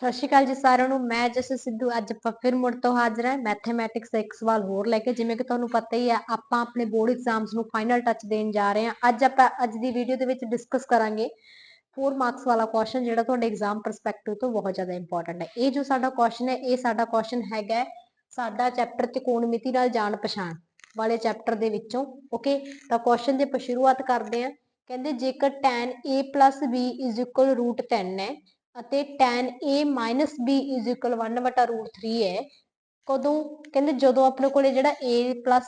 ਸਤਿ ਸ਼੍ਰੀ ਅਕਾਲ ਜੀ ਸਾਰਿਆਂ ਨੂੰ। ਮੈਂ ਜਸ ਸਿੱਧੂ। ਅੱਜ ਆਪਾਂ ਫਿਰ ਮੁੜ ਤੋਂ ਹਾਜ਼ਰ ਹਾਂ ਮੈਥਮੈਟਿਕਸ ਦਾ ਇੱਕ ਸਵਾਲ ਹੋਰ ਲੈ ਕੇ। ਜਿਵੇਂ ਕਿ ਤੁਹਾਨੂੰ ਪਤਾ ਹੀ ਹੈ, ਆਪਾਂ ਆਪਣੇ ਬੋਰਡ ਐਗਜ਼ਾਮਸ ਨੂੰ ਫਾਈਨਲ ਟੱਚ ਦੇਣ ਜਾ ਰਹੇ ਹਾਂ। ਅੱਜ ਆਪਾਂ ਅੱਜ ਦੀ ਵੀਡੀਓ ਦੇ ਵਿੱਚ ਡਿਸਕਸ ਕਰਾਂਗੇ 4 ਮਾਰਕਸ ਵਾਲਾ ਕੁਐਸਚਨ ਜਿਹੜਾ ਤੁਹਾਡੇ ਐਗਜ਼ਾਮ ਪਰਸਪੈਕਟਿਵ ਤੋਂ ਬਹੁਤ ਜ਼ਿਆਦਾ ਇੰਪੋਰਟੈਂਟ ਹੈ। ਇਹ ਜੋ ਸਾਡਾ ਕੁਐਸਚਨ ਹੈ, ਇਹ ਸਾਡਾ ਕੁਐਸਚਨ ਹੈਗਾ ਸਾਡਾ ਚੈਪਟਰ ਤਿਕੋਣਮਿਤੀ ਨਾਲ ਜਾਣ ਪਛਾਣ ਵਾਲੇ ਚੈਪਟਰ ਦੇ ਵਿੱਚੋਂ। ਓਕੇ ਤਾਂ ਕੁਐਸਚਨ ਦੀ ਆਪਾਂ ਸ਼ੁਰੂਆਤ ਕਰਦੇ ਹਾਂ। ਕਹਿੰਦੇ ਜੇਕਰ tan a b 3 ਹੈ ਅਤੇ tan a b 1/√3 ਹੈ। ਕਦੋਂ? ਕਹਿੰਦੇ ਜਦੋਂ ਆਪਣੇ ਕੋਲੇ ਜਿਹੜਾ a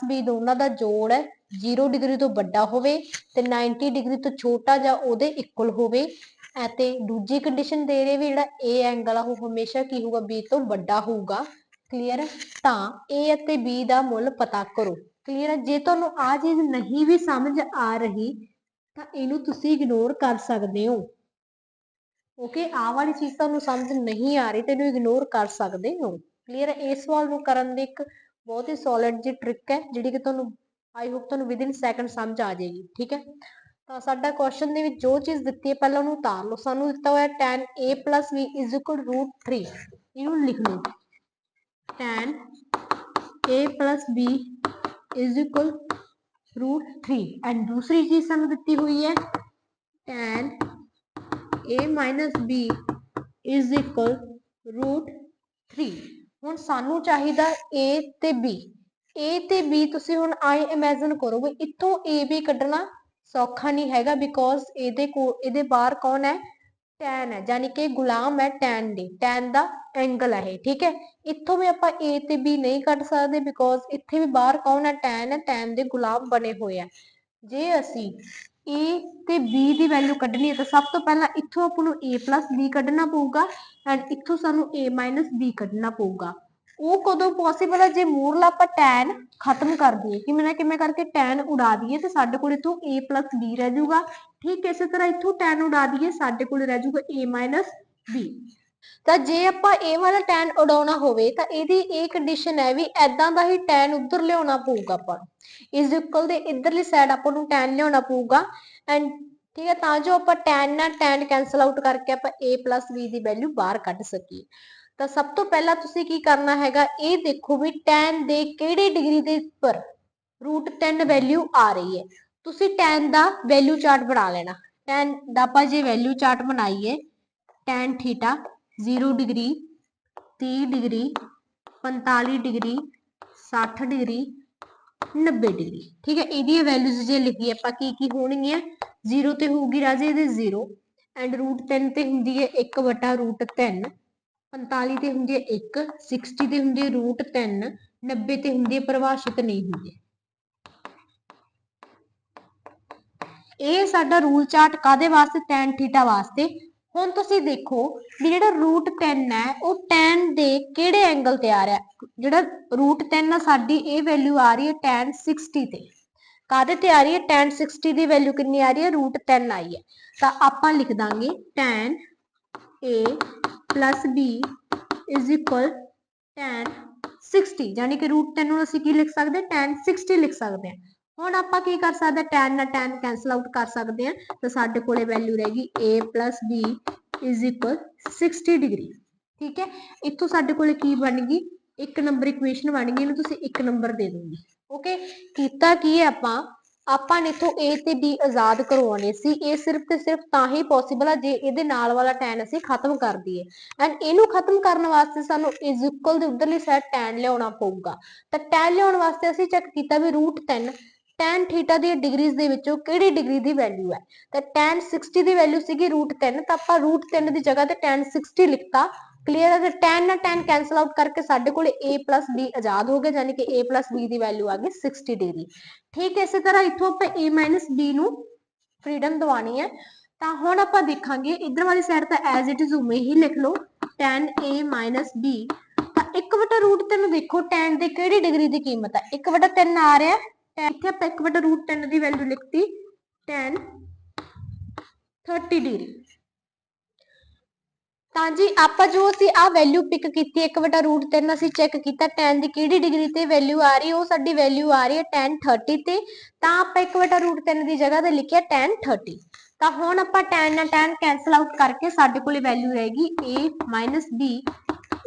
b ਦੋਨਾਂ ਦਾ ਜੋੜ ਹੈ 0 ਡਿਗਰੀ ਤੋਂ ਵੱਡਾ ਹੋਵੇ ਤੇ 90 ਡਿਗਰੀ ਤੋਂ ਛੋਟਾ ਜਾਂ ਉਹਦੇ ਇਕੁਅਲ ਹੋਵੇ। ਅਤੇ ਦੂਜੀ ਕੰਡੀਸ਼ਨ ਦੇ ਰਹੇ ਵੀ ਜਿਹੜਾ a ਐਂਗਲ ਆ, ਉਹ ਹਮੇਸ਼ਾ ਕੀ ਹੋਊਗਾ? B ਤੋਂ ਵੱਡਾ ਹੋਊਗਾ। ਕਲੀਅਰ ਤਾਂ a ਅਤੇ b ਦਾ ਮੁੱਲ ਪਤਾ ਕਰੋ। ਕਲੀਅਰ ਹੈ ਜੇ ਤੁਹਾਨੂੰ ਆ ਚੀਜ਼ ਨਹੀਂ ਵੀ ਸਮਝ ਆ ਰਹੀ, ਤਾਂ ਇਹਨੂੰ ਤੁਸੀਂ ਇਗਨੋਰ ਕਰ ਸਕਦੇ ਹੋ। ਓਕੇ ਆ ਵਾਲੀ ਚੀਜ਼ ਤੁਹਾਨੂੰ ਸਮਝ ਨਹੀਂ ਆ ਰਹੀ ਤੇ ਇਹਨੂੰ ਇਗਨੋਰ ਕਰ ਸਕਦੇ ਹੋ। ਕਲੀਅਰ ਹੈ? ਇਸ ਸਵਾਲ ਨੂੰ ਕਰਨ ਦੀ ਇੱਕ ਬਹੁਤ ਹੀ ਸੋਲਿਡ ਜੀ ਟ੍ਰਿਕ ਹੈ, ਜਿਹੜੀ ਕਿ ਤੁਹਾਨੂੰ ਆਈ ਹੋਪ ਤੁਹਾਨੂੰ ਵਿਦਿਨ ਸੈਕਿੰਡ ਸਮਝ ਆ ਜਾਏਗੀ, ਠੀਕ ਹੈ? ਤਾਂ ਸਾਡਾ ਕੁਐਸਚਨ ਦੇ ਵਿੱਚ ਜੋ ਚੀਜ਼ ਦਿੱਤੀ ਹੈ, ਪਹਿਲਾਂ ਉਹਨੂੰ ਉਤਾਰ ਲਓ। ਸਾਨੂੰ ਦਿੱਤਾ ਹੋਇਆ tan a b 3 ਇਹਨੂੰ ਲਿਖ ਲਓ। tan a b root 3 and ਦੂਸਰੀ ਚੀਜ਼ ਸਾਨੂੰ ਦਿੱਤੀ ਹੋਈ ਹੈ, tan a minus b is equal root 3 ਹੁਣ ਸਾਨੂੰ ਚਾਹੀਦਾ a ਤੇ b a ਤੇ b ਤੁਸੀਂ ਹੁਣ ਆਈ ਇਮੇਜਿਨ ਕਰੋ ਇੱਥੋਂ a b ਕੱਢਣਾ ਸੌਖਾ ਨਹੀਂ ਹੈਗਾ ਬਿਕੋਜ਼ ਇਹਦੇ ਇਹਦੇ ਬਾਹਰ ਕੌਣ ਹੈ? tan ਹੈ। ਯਾਨੀ ਕਿ ਗੁਲਾਮ ਹੈ tan ਦੇ। tan ਦਾ ਐਂਗਲ ਹੈ ਇਹ, ਠੀਕ ਹੈ? ਇੱਥੋਂ ਵੀ ਆਪਾਂ a ਤੇ b ਨਹੀਂ ਕੱਢ ਸਕਦੇ ਬਿਕੋਜ਼ ਇੱਥੇ ਵੀ ਬਾਹਰ ਕੌਣ ਹੈ? tan ਹੈ। tan ਦੇ ਗੁਲਾਮ ਬਣੇ ਹੋਏ ਆ ਜੇ ਅਸੀਂ a ਤੇ b ਦੀ ਵੈਲਿਊ ਕੱਢਣੀ ਹੈ ਤਾਂ ਸਭ ਤੋਂ ਪਹਿਲਾਂ ਇੱਥੋਂ ਆਪਾਂ ਨੂੰ a b ਕੱਢਣਾ ਪਊਗਾ ਐਂਡ ਇੱਥੋਂ ਸਾਨੂੰ a b ਕੱਢਣਾ ਪਊਗਾ। ਉਹ ਕਦੋਂ ਪੋਸੀਬਲ ਹੈ? ਜੇ ਮੂਰਲਾ ਆਪਾਂ tan ਖਤਮ ਕਰ ਦਈਏ। ਕਿਵੇਂ ਨਾ ਕਿਵੇਂ ਕਰਕੇ tan ਉਡਾ ਦਈਏ ਤੇ ਸਾਡੇ ਕੋਲ ਇੱਥੋਂ a b ਰਹਿ ਜਾਊਗਾ। ਠੀਕ ਇਸੇ ਤਰ੍ਹਾਂ ਇੱਥੋਂ tan ਉਡਾ ਦਈਏ, ਸਾਡੇ ਕੋਲ ਰਹਿ ਜਾਊਗਾ a b ਤਾਂ ਜੇ ਆਪਾਂ ਇਹ ਵਾਲਾ ਟੈਨ ਉਡਾਉਣਾ ਹੋਵੇ ਤਾਂ ਇਹਦੀ ਇਹ ਕੰਡੀਸ਼ਨ ਹੈ ਵੀ ਐਦਾਂ ਦਾ ਹੀ ਟੈਨ ਉੱਧਰ ਲਿਆਉਣਾ ਪਊਗਾ ਆਪਾਂ ਇਸ ਇਕੁਅਲ ਦੇ ਇਧਰਲੀ ਸਾਈਡ ਆਪਾਂ ਨੂੰ tan ਲਿਆਉਣਾ ਪਊਗਾ। ਐਂਡ ਠੀਕ ਹੈ, ਤਾਂ ਜੋ ਆਪਾਂ tan ਨਾਲ tan ਕੈਨਸਲ ਆਊਟ ਕਰਕੇ ਆਪਾਂ a b ਦੀ ਵੈਲਿਊ ਬਾਹਰ ਕੱਢ ਸਕੀਏ। ਤਾਂ ਸਭ ਤੋਂ ਪਹਿਲਾਂ ਤੁਸੀਂ ਕੀ ਕਰਨਾ ਹੈਗਾ, ਇਹ ਦੇਖੋ ਵੀ ਟੈਨ ਦੇ ਕਿਹੜੇ ਡਿਗਰੀ ਦੇ ਉੱਪਰ √3 ਵੈਲਿਊ ਆ ਰਹੀ ਹੈ। ਤੁਸੀਂ ਟੈਨ ਦਾ ਵੈਲਿਊ ਚਾਰਟ ਬਣਾ ਲੈਣਾ। ਟੈਨ ਦਾ ਆਪਾਂ ਜੇ ਵੈਲਿਊ ਚਾਰਟ ਬਣਾਈਏ tan theta 0 degree 30 degree 45 degree 60 degree 90 degree. ਠੀਕ ਹੈ, ਇਹਦੀਆਂ ਵੈਲਿਊਜ਼ ਜੇ ਲਿਖੀਏ ਆਪਾਂ ਕੀ ਕੀ ਹੋਣਗੀਆਂ 0 ਤੇ ਹੋਊਗੀ ਰਾਜੇ ਇਹਦੇ 0 ਐਂਡ √3 ਤੇ ਹੁੰਦੀ ਹੈ 1 √3 45 ਤੇ ਹੁੰਦੀ ਹੈ 1 60 ਤੇ ਹੁੰਦੀ ਹੈ √3 90 ਤੇ ਹੁੰਦੀ ਹੈ ਪਰਿਭਾਸ਼ਿਤ ਨਹੀਂ ਹੁੰਦੀ। ਇਹ ਸਾਡਾ ਰੂਲ ਚਾਰਟ ਕਾਦੇ ਵਾਸਤੇ, tan ਥੀਟਾ ਵਾਸਤੇ? ਹੁਣ ਤੁਸੀਂ ਦੇਖੋ ਵੀ ਜਿਹੜਾ ਰੂਟ 3 ਹੈ, ਉਹ tan ਦੇ ਕਿਹੜੇ ਐਂਗਲ ਤੇ ਆ ਰਿਹਾ ਜਿਹੜਾ ਰੂਟ 3 ਆ, ਸਾਡੀ ਇਹ ਵੈਲਿਊ ਆ ਰਹੀ ਹੈ tan 60 ਤੇ। ਕਾਹਦੇ ਤੇ ਆ ਰਹੀ ਹੈ? tan 60 ਦੀ ਵੈਲਿਊ ਕਿੰਨੀ ਆ ਰਹੀ ਹੈ? ਰੂਟ 3 ਆਈ ਹੈ। ਤਾਂ ਆਪਾਂ ਲਿਖ ਦਾਂਗੇ tan a b tan 60 ਯਾਨੀ ਕਿ ਰੂਟ 3 ਨੂੰ ਅਸੀਂ ਕੀ ਲਿਖ ਸਕਦੇ? tan 60 ਲਿਖ ਸਕਦੇ ਹਾਂ। ਹੁਣ ਆਪਾਂ ਕੀ ਕਰ ਸਕਦੇ tan ਨਾਲ tan ਕੈਨਸਲ ਆਊਟ ਕਰ ਸਕਦੇ ਹਾਂ। ਤਾਂ ਸਾਡੇ ਕੋਲੇ ਵੈਲਿਊ ਰਹੇਗੀ a b 60 ਡਿਗਰੀ ਠੀਕ ਹੈ? ਇੱਥੋਂ ਸਾਡੇ ਕੋਲੇ ਕੀ ਬਣ ਗਈ? ਇੱਕ ਨੰਬਰ ਇਕੁਏਸ਼ਨ ਬਣ ਗਈ। ਇਹਨੂੰ ਤੁਸੀਂ ਇੱਕ ਨੰਬਰ ਦੇ ਦੋਗੇ ਓਕੇ ਕੀਤਾ ਕੀ ਹੈ ਆਪਾਂ? ਆਪਾਂ ਨੇ ਇਥੋਂ a ਤੇ b ਆਜ਼ਾਦ ਕਰਵਾਉਣੇ ਸੀ। ਇਹ ਸਿਰਫ ਤੇ ਸਿਰਫ ਤਾਂ ਹੀ ਪੋਸੀਬਲ ਆ ਜੇ ਇਹਦੇ ਨਾਲ ਵਾਲਾ tan ਅਸੀਂ ਖਤਮ ਕਰ ਦਈਏ। ਐਂਡ ਇਹਨੂੰ ਖਤਮ ਕਰਨ ਵਾਸਤੇ ਸਾਨੂੰ ਇਜ਼ ਇਕੁਅਲ ਦੇ ਉਧਰਲੀ ਸਾਈਡ tan ਲਿਆਉਣਾ ਪਊਗਾ। ਤਾਂ tan ਲਿਆਉਣ ਵਾਸਤੇ ਅਸੀਂ ਚੈੱਕ ਕੀਤਾ ਵੀ √3 tan ਥੀਟਾ ਦੀ ਡਿਗਰੀਜ਼ ਦੇ ਵਿੱਚੋਂ ਕਿਹੜੀ ਡਿਗਰੀ ਦੀ ਵੈਲਿਊ ਹੈ? ਤਾਂ tan 60 ਦੀ ਵੈਲਿਊ ਸੀਗੀ √3 ਤਾਂ ਆਪਾਂ √3 ਦੀ ਜਗ੍ਹਾ ਤੇ tan 60 ਲਿਖਤਾ। ਕਲੀਅਰ ਹੈ? ਤੇ tan ਨਾਲ tan ਕੈਨਸਲ ਆਊਟ ਕਰਕੇ ਸਾਡੇ ਕੋਲ a b ਆਜ਼ਾਦ ਹੋ ਗਿਆ ਯਾਨੀ ਕਿ a b ਦੀ ਵੈਲਿਊ ਆ ਗਈ 60 ਡਿਗਰੀ ਠੀਕ ਇਸੇ ਤਰ੍ਹਾਂ ਇੱਥੋਂ ਆਪਾਂ a b ਨੂੰ ਫਰੀडम ਦਵਾਣੀ ਹੈ। ਤਾਂ ਹੁਣ ਆਪਾਂ ਦੇਖਾਂਗੇ, ਇਧਰ ਵਾਲੀ ਸਾਈਡ ਤਾਂ ਐਜ਼ ਇਟ ਇਜ਼ ਉਵੇਂ ਹੀ ਲਿਖ ਲਓ, tan a b ਤਾਂ 1/√3 ਦੇਖੋ, tan ਦੇ ਕਿਹੜੀ ਡਿਗਰੀ ਦੀ ਕੀਮਤ ਹੈ? 1/3 ਆ ਰਿਹਾ। ਇੱਥੇ ਆਪਾਂ 1/√3 ਦੀ ਵੈਲਿਊ ਲਿਖਤੀ tan 30 ਡਿਗਰੀ ਤਾਂ ਜੀ ਆਪਾਂ ਜੋ ਅਸੀਂ ਆ ਵੈਲਿਊ ਪਿਕ ਕੀਤੀ 1/√3 ਅਸੀਂ ਚੈੱਕ ਕੀਤਾ tan ਦੀ ਕਿਹੜੀ ਡਿਗਰੀ ਤੇ ਵੈਲਿਊ ਆ ਰਹੀ ਹੈ ਉਹ ਸਾਡੀ ਵੈਲਿਊ ਆ ਰਹੀ ਹੈ tan 30 ਤੇ। ਤਾਂ ਆਪਾਂ 1/√3 ਦੀ ਜਗ੍ਹਾ ਤੇ ਲਿਖਿਆ tan 30 ਤਾਂ ਹੁਣ ਆਪਾਂ tan ਨਾਲ tan ਕੈਨਸਲ ਆਊਟ ਕਰਕੇ ਸਾਡੇ ਕੋਲੇ ਵੈਲਿਊ ਰਹੇਗੀ a b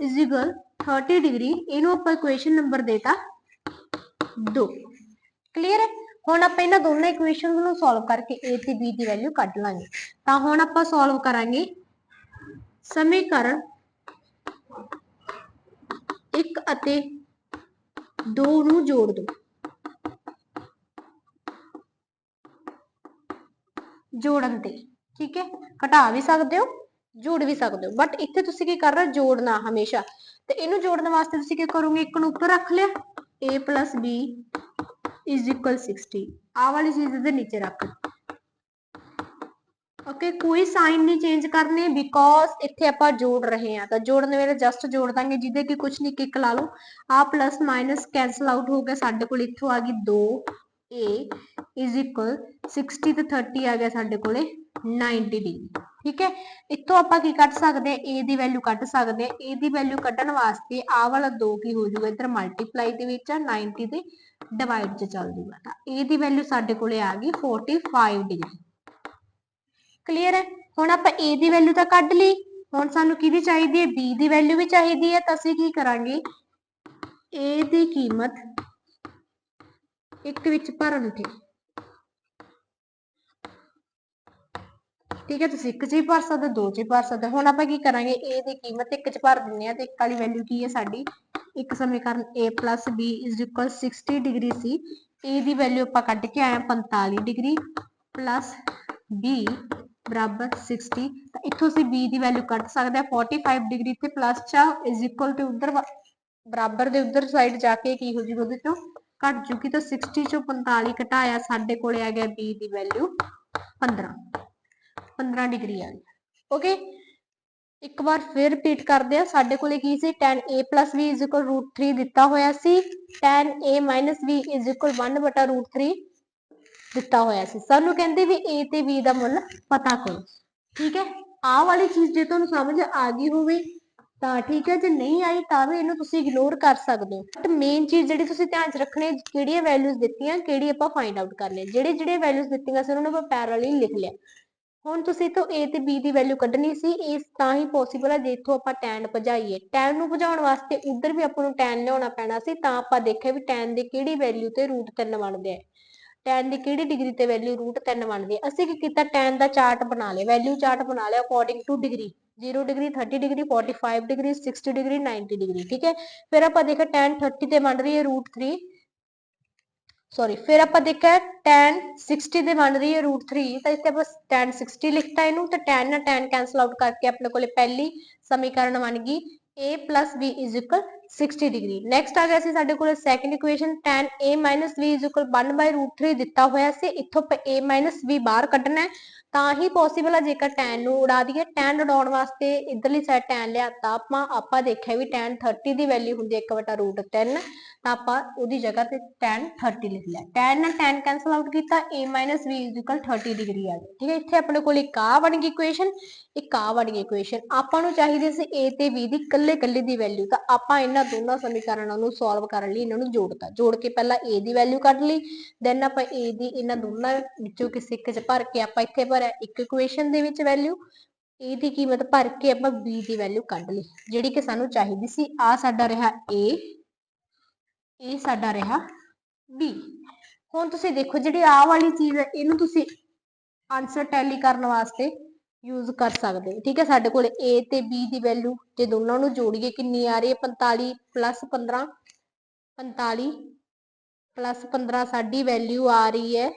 is equal 30 degree ਇਹਨੂੰ ਆਪਾਂ ਇਕੁਏਸ਼ਨ ਨੰਬਰ ਦੇਤਾ 2 ਕਲੀਅਰ ਹੈ? ਹੁਣ ਆਪਾਂ ਇਹਨਾਂ ਦੋਨਾਂ ਇਕੁਏਸ਼ਨਸ ਨੂੰ ਸੋਲਵ ਕਰਕੇ a ਤੇ b ਦੀ ਵੈਲਿਊ ਕੱਢ ਲਾਂਗੇ। ਤਾਂ ਹੁਣ ਆਪਾਂ ਸੋਲਵ ਕਰਾਂਗੇ ਸਮੀਕਰਨ 1 ਅਤੇ 2 ਨੂੰ ਜੋੜ ਦਿਓ ਜੋੜਨ ਤੇ, ਠੀਕ ਹੈ? ਘਟਾ ਵੀ ਸਕਦੇ ਹੋ, ਜੋੜ ਵੀ ਸਕਦੇ ਹੋ। ਬਟ ਇੱਥੇ ਤੁਸੀਂ ਕੀ ਕਰ ਰਹੇ ਹੋ? ਜੋੜਨਾ ਹਮੇਸ਼ਾ। ਤੇ ਇਹਨੂੰ ਜੋੜਨ ਵਾਸਤੇ ਤੁਸੀਂ ਕੀ ਕਰੋਗੇ? ਇੱਕ ਨੂੰ ਉੱਪਰ ਰੱਖ ਲਿਆ। A b is equal 60 ਆਹ ਵਾਲੀ ਚੀਜ਼ ਇਹਦੇ ਨੀਚੇ ਰੱਖ ਓਕੇ ਕੋਈ ਸਾਈਨ ਨਹੀਂ ਚੇਂਜ ਕਰਨੇ ਬਿਕੋਜ਼ ਇੱਥੇ ਆਪਾਂ ਜੋੜ ਰਹੇ ਹਾਂ। ਤਾਂ ਜੋੜਨ ਵੇਲੇ ਜਸਟ ਜੋੜ ਦਾਂਗੇ ਜਿਹਦੇ ਕਿ ਕੁਝ ਨਹੀਂ ਕਿਕ ਲਾ ਲਓ। ਆ ਪਲੱਸ ਮਾਈਨਸ ਕੈਨਸਲ ਆਊਟ ਹੋ ਗਿਆ, ਸਾਡੇ ਕੋਲ ਇੱਥੋਂ ਆ ਗਈ 2 a is equal 60 ਤੇ 30 ਆ ਗਿਆ ਸਾਡੇ ਕੋਲੇ 90 ਡਿਗਰੀ ਠੀਕ ਹੈ? ਇੱਥੋਂ ਆਪਾਂ ਕੀ ਕੱਢ ਸਕਦੇ ਆ a ਦੀ ਵੈਲਿਊ ਕੱਢ ਸਕਦੇ ਆ a ਦੀ ਵੈਲਿਊ ਕੱਢਣ ਵਾਸਤੇ ਆ ਵਾਲਾ 2 ਕੀ ਹੋ ਜਾਊਗਾ? ਇੱਧਰ ਮਲਟੀਪਲਾਈ ਦੇ ਵਿੱਚ ਆ 90 ਦੇ ਡਿਵਾਈਡ 'ਚ ਚੱਲ ਜੂਗਾ ਤਾਂ a ਦੀ ਵੈਲਿਊ ਸਾਡੇ ਕੋਲੇ ਆ ਗਈ 45 ਡਿਗਰੀ ਕਲੀਅਰ ਹੈ? ਹੁਣ ਆਪਾਂ a ਦੀ ਵੈਲਿਊ ਤਾਂ ਕੱਢ ਲਈ। ਹੁਣ ਸਾਨੂੰ ਕਿਹਦੀ ਚਾਹੀਦੀ ਹੈ? B ਦੀ ਵੈਲਿਊ ਵੀ ਚਾਹੀਦੀ ਹੈ। ਤਾਂ ਅਸੀਂ ਕੀ ਕਰਾਂਗੇ? A ਦੀ ਕੀਮਤ ਇੱਕ ਵਿੱਚ ਭਰਨ ਤੇ। ਠੀਕ ਹੈ, ਤੁਸੀਂ ਇੱਕ ਚ ਹੀ ਭਰ ਸਕਦੇ ਹੋ, ਦੋ ਚ ਹੀ ਭਰ ਸਕਦੇ ਹੋ। ਹੁਣ ਆਪਾਂ ਕੀ ਕਰਾਂਗੇ, a ਦੀ ਕੀਮਤ ਇੱਕ ਚ ਭਰ ਦਿੰਦੇ ਆ ਤੇ ਇੱਕ ਵਾਲੀ ਵੈਲਿਊ ਕੀ ਹੈ ਸਾਡੀ? ਇੱਕ ਸਮੀਕਰਨ a b 60 ਡਿਗਰੀ ਸੀ a ਦੀ ਵੈਲਿਊ ਆਪਾਂ ਕੱਢ ਕੇ ਆਏ 45 ਡਿਗਰੀ ਪਲੱਸ b ਬਰਾਬਰ 60 ਤਾਂ ਇੱਥੋਂ ਅਸੀਂ b ਦੀ ਵੈਲਿਊ ਕੱਢ ਸਕਦੇ ਆ 45 ਡਿਗਰੀ ਤੇ ਪਲੱਸ ਚਾ ਇਜ਼ ਇਕੁਅਲ ਟੂ ਉਧਰ ਬਰਾਬਰ ਦੇ ਉਧਰ ਸਾਈਡ ਜਾ ਕੇ ਕੀ ਹੋ ਜੂਗਾ ਉਹਦੇ ਚੋਂ? ਘਟ ਜੂਗੀ ਤਾਂ 60 ਚੋਂ 45 ਘਟਾਇਆ ਸਾਡੇ ਕੋਲੇ ਆ ਗਿਆ b ਦੀ ਵੈਲਿਊ 15 15 ਡਿਗਰੀ ਆ ਗਈ। ਓਕੇ ਇੱਕ ਵਾਰ ਫਿਰ ਰਿਪੀਟ ਕਰਦੇ ਆ, ਸਾਡੇ ਕੋਲੇ ਕੀ ਸੀ? tan a b √3 ਦਿੱਤਾ ਹੋਇਆ ਸੀ। tan a b 1/√3 ਦਿੱਤਾ ਹੋਇਆ ਸੀ। ਸਾਨੂੰ ਕਹਿੰਦੇ ਵੀ a ਤੇ b ਦਾ ਮੁੱਲ ਪਤਾ ਕਰੋ। ਠੀਕ ਹੈ? ਆਹ ਵਾਲੀ ਚੀਜ਼ ਜੇ ਤੁਹਾਨੂੰ ਸਮਝ ਆ ਗਈ ਹੋਵੇ, ਤਾਂ ਠੀਕ ਹੈ। ਜੇ ਨਹੀਂ ਆਈ, ਤਾਂ ਵੀ ਇਹਨੂੰ ਤੁਸੀਂ ਇਗਨੋਰ ਕਰ ਸਕਦੇ ਹੋ। ਬਟ ਮੇਨ ਚੀਜ਼ ਜਿਹੜੀ ਤੁਸੀਂ ਧਿਆਨ 'ਚ ਰੱਖਣੀ, ਕਿਹੜੀਆਂ ਵੈਲਿਊਜ਼ ਦਿੱਤੀਆਂ, ਕਿਹੜੀ ਆਪਾਂ ਫਾਈਂਡ ਆਊਟ ਕਰ ਲਿਆ ਜਿਹੜੇ ਜਿਹੜੇ ਵੈਲਿਊਜ਼ ਦਿੱਤੀਆਂ ਸੀ, ਉਹਨਾਂ ਨੂੰ ਆਪਾਂ ਪੈਰਲਲੀ ਲਿਖ ਲਿਆ। ਹੁਣ ਤੁਸੀਂ ਤੋਂ a ਤੇ b ਦੀ ਵੈਲਿਊ ਕੱਢਣੀ ਸੀ ਇਸ ਤਾਂ ਹੀ ਪੋਸੀਬਲ ਹੈ ਜੇ ਆਪਾਂ tan ਭਜਾਈਏ। tan ਨੂੰ ਭਜਾਉਣ ਵਾਸਤੇ ਉਧਰ ਵੀ ਆਪਾਂ ਨੂੰ tan ਲਿਆਉਣਾ ਪੈਣਾ ਸੀ, ਤਾਂ ਆਪਾਂ ਦੇਖਿਆ ਵੀ tan ਦੀ ਕਿਹੜੀ ਵੈਲਿਊ ਤੇ √3 ਬਣਦੇ ਆ। tan ਦੀ ਕਿਹੜੀ ਡਿਗਰੀ ਤੇ ਵੈਲਿਊ √3 ਬਣਦੀ ਹੈ ਅਸੀਂ ਕੀ ਕੀਤਾ, tan ਦਾ ਚਾਰਟ ਬਣਾ ਲਿਆ ਵੈਲਿਊ ਚਾਰਟ ਬਣਾ ਲਿਆ according to degree 0 degree 30 degree 45 degree 60 degree 90 degree ਠੀਕ ਹੈ? ਫਿਰ ਆਪਾਂ ਦੇਖਿਆ tan 30 ਤੇ ਬਣ ਰਹੀ ਹੈ √3 ਸੌਰੀ ਫਿਰ ਆਪਾਂ ਦੇਖਿਆ tan 60 ਦੇ ਬਣ ਰਹੀ ਹੈ √3 ਤਾਂ ਇੱਥੇ ਬਸ tan 60 ਲਿਖਤਾ ਇਹਨੂੰ, ਤਾਂ tan ਨਾਲ tan ਕੈਨਸਲ ਆਊਟ ਕਰਕੇ ਆਪਣੇ ਕੋਲੇ ਪਹਿਲੀ ਸਮੀਕਰਨ ਬਣ ਗਈ, a b 60 ਡਿਗਰੀ ਨੈਕਸਟ ਆ ਗਿਆ ਸੀ ਸਾਡੇ ਕੋਲੇ second equation tan a b 1/√3 ਦਿੱਤਾ ਹੋਇਆ ਸੀ। ਇੱਥੋਂ a b ਬਾਹਰ ਕੱਢਣਾ ਹੈ। ਤਾਂ ਹੀ ਪੋਸੀਬਲ ਹੈ ਜੇਕਰ tan ਨੂੰ ਉਡਾ ਦਈਏ। tan ਉਡਾਉਣ ਵਾਸਤੇ ਇਧਰਲੀ ਸਾਈਡ tan ਲਿਆਤਾ ਆਪਾਂ ਆਪਾਂ ਦੇਖਿਆ ਵੀ tan 30 ਦੀ ਵੈਲਿਊ ਹੁੰਦੀ ਹੈ 1/√3 ਤਾਂ ਆਪਾਂ ਉਹਦੀ ਜਗ੍ਹਾ ਤੇ tan 30 ਲਿਖ ਲਿਆ। tan ਨਾਲ tan ਕੈਨਸਲ ਆਊਟ ਕੀਤਾ। A b 30 ਡਿਗਰੀ ਆ ਗਈ ਠੀਕ ਹੈ, ਇੱਥੇ ਆਪਣੇ ਕੋਲ ਇੱਕ ਆ ਬਣ ਗਈ ਇਕੁਏਸ਼ਨ ਇੱਕ ਆ ਬਣ ਗਈ ਇਕੁਏਸ਼ਨ ਆਪਾਂ ਨੂੰ ਚਾਹੀਦੀ ਸੀ a ਤੇ b ਦੀ ਇਕੱਲੇ ਇਕੱਲੇ ਦੀ ਵੈਲਿਊ ਤਾਂ ਆਪਾਂ ਇਹਨਾਂ ਦੋਨਾਂ ਸਮੀਕਰਨਾਂ ਨੂੰ ਸੋਲਵ ਕਰਨ ਲਈ ਇਹਨਾਂ ਨੂੰ ਜੋੜਤਾ ਜੋੜ ਕੇ ਪਹਿਲਾਂ a ਦੀ ਵੈਲਿਊ ਕੱਢ ਲਈ ਦੈਨ ਆਪਾਂ a ਦੀ ਇਹਨਾਂ ਦੋਨਾਂ ਵਿੱਚੋਂ ਕਿਸੇ ਇੱਕ 'ਚ ਭਰ ਕੇ ਆਪਾਂ ਇੱਥੇ ਭਰਿਆ ਇੱਕ ਇਕੁਏਸ਼ਨ ਦੇ ਵਿੱਚ ਵੈਲਿਊ a ਦੀ ਕੀਮਤ ਭਰ ਕੇ ਆਪਾਂ b ਦੀ ਵੈਲਿਊ ਕੱਢ ਲਈ, ਜਿਹੜੀ ਕਿ ਸਾਨੂੰ ਚਾਹੀਦੀ ਸੀ। ਆ ਸਾਡਾ ਰਿਹਾ a ਇਹ ਸਾਡਾ ਰਿਹਾ b ਹੁਣ ਤੁਸੀਂ ਦੇਖੋ, ਜਿਹੜੀ ਆ ਵਾਲੀ ਚੀਜ਼ ਹੈ, ਇਹਨੂੰ ਤੁਸੀਂ ਆਨਸਰ ਟੈਲੀ ਕਰਨ ਵਾਸਤੇ ਯੂਜ਼ ਕਰ ਸਕਦੇ ਹੋ। ਠੀਕ ਹੈ, ਸਾਡੇ ਕੋਲ a ਤੇ b ਦੀ ਵੈਲਿਊ ਜੇ ਦੋਨਾਂ ਨੂੰ ਜੋੜੀਏ ਕਿੰਨੀ ਆ ਰਹੀ ਹੈ? 45 15 45 15 ਸਾਡੀ ਵੈਲਿਊ ਆ ਰਹੀ ਹੈ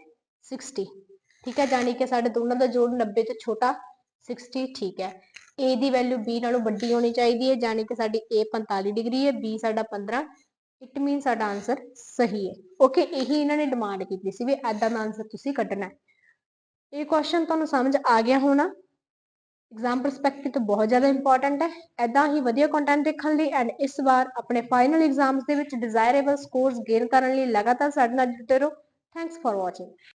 60 ਠੀਕ ਹੈ ਜਾਨੀ ਕਿ ਸਾਡੇ ਦੋਨਾਂ ਦਾ ਜੋੜ 90 ਤੋਂ ਛੋਟਾ 60 ਠੀਕ ਹੈ। A ਦੀ ਵੈਲਿਊ b ਨਾਲੋਂ ਵੱਡੀ ਹੋਣੀ ਚਾਹੀਦੀ ਹੈ ਜਾਨੀ ਕਿ ਸਾਡੀ a 45 ਡਿਗਰੀ ਹੈ, b ਸਾਡਾ 15 ਇਟ ਮੀਨ ਸਾਡਾ ਆਨਸਰ ਸਹੀ ਹੈ। ਓਕੇ ਇਹੀ ਇਹਨਾਂ ਨੇ ਡਿਮਾਂਡ ਕੀਤੀ ਸੀ ਵੀ ਐਦਾਂ ਦਾ ਆਨਸਰ ਤੁਸੀਂ ਕੱਢਣਾ ਹੈ। ਇਹ ਕੁਐਸਚਨ ਤੁਹਾਨੂੰ ਸਮਝ ਆ ਗਿਆ ਹੋਣਾ। ਐਗਜ਼ਾਮ ਪਰਸਪੈਕਟਿਵ ਤੋਂ ਬਹੁਤ ਜ਼ਿਆਦਾ ਇੰਪੋਰਟੈਂਟ ਹੈ। ਐਦਾਂ ਹੀ ਵਧੀਆ ਕੰਟੈਂਟ ਦੇਖਣ ਲਈ ਐਂਡ ਇਸ ਵਾਰ ਆਪਣੇ ਫਾਈਨਲ ਐਗਜ਼ਾਮਸ ਦੇ ਵਿੱਚ ਡਿਜ਼ਾਇਰੇਬਲ ਸਕੋਰਸ ਗੇਨ ਕਰਨ ਲਈ ਲਗਾਤਾਰ ਸਾਡੇ ਨਾਲ ਜੁੜੇ ਰਹੋ। Thanks for watching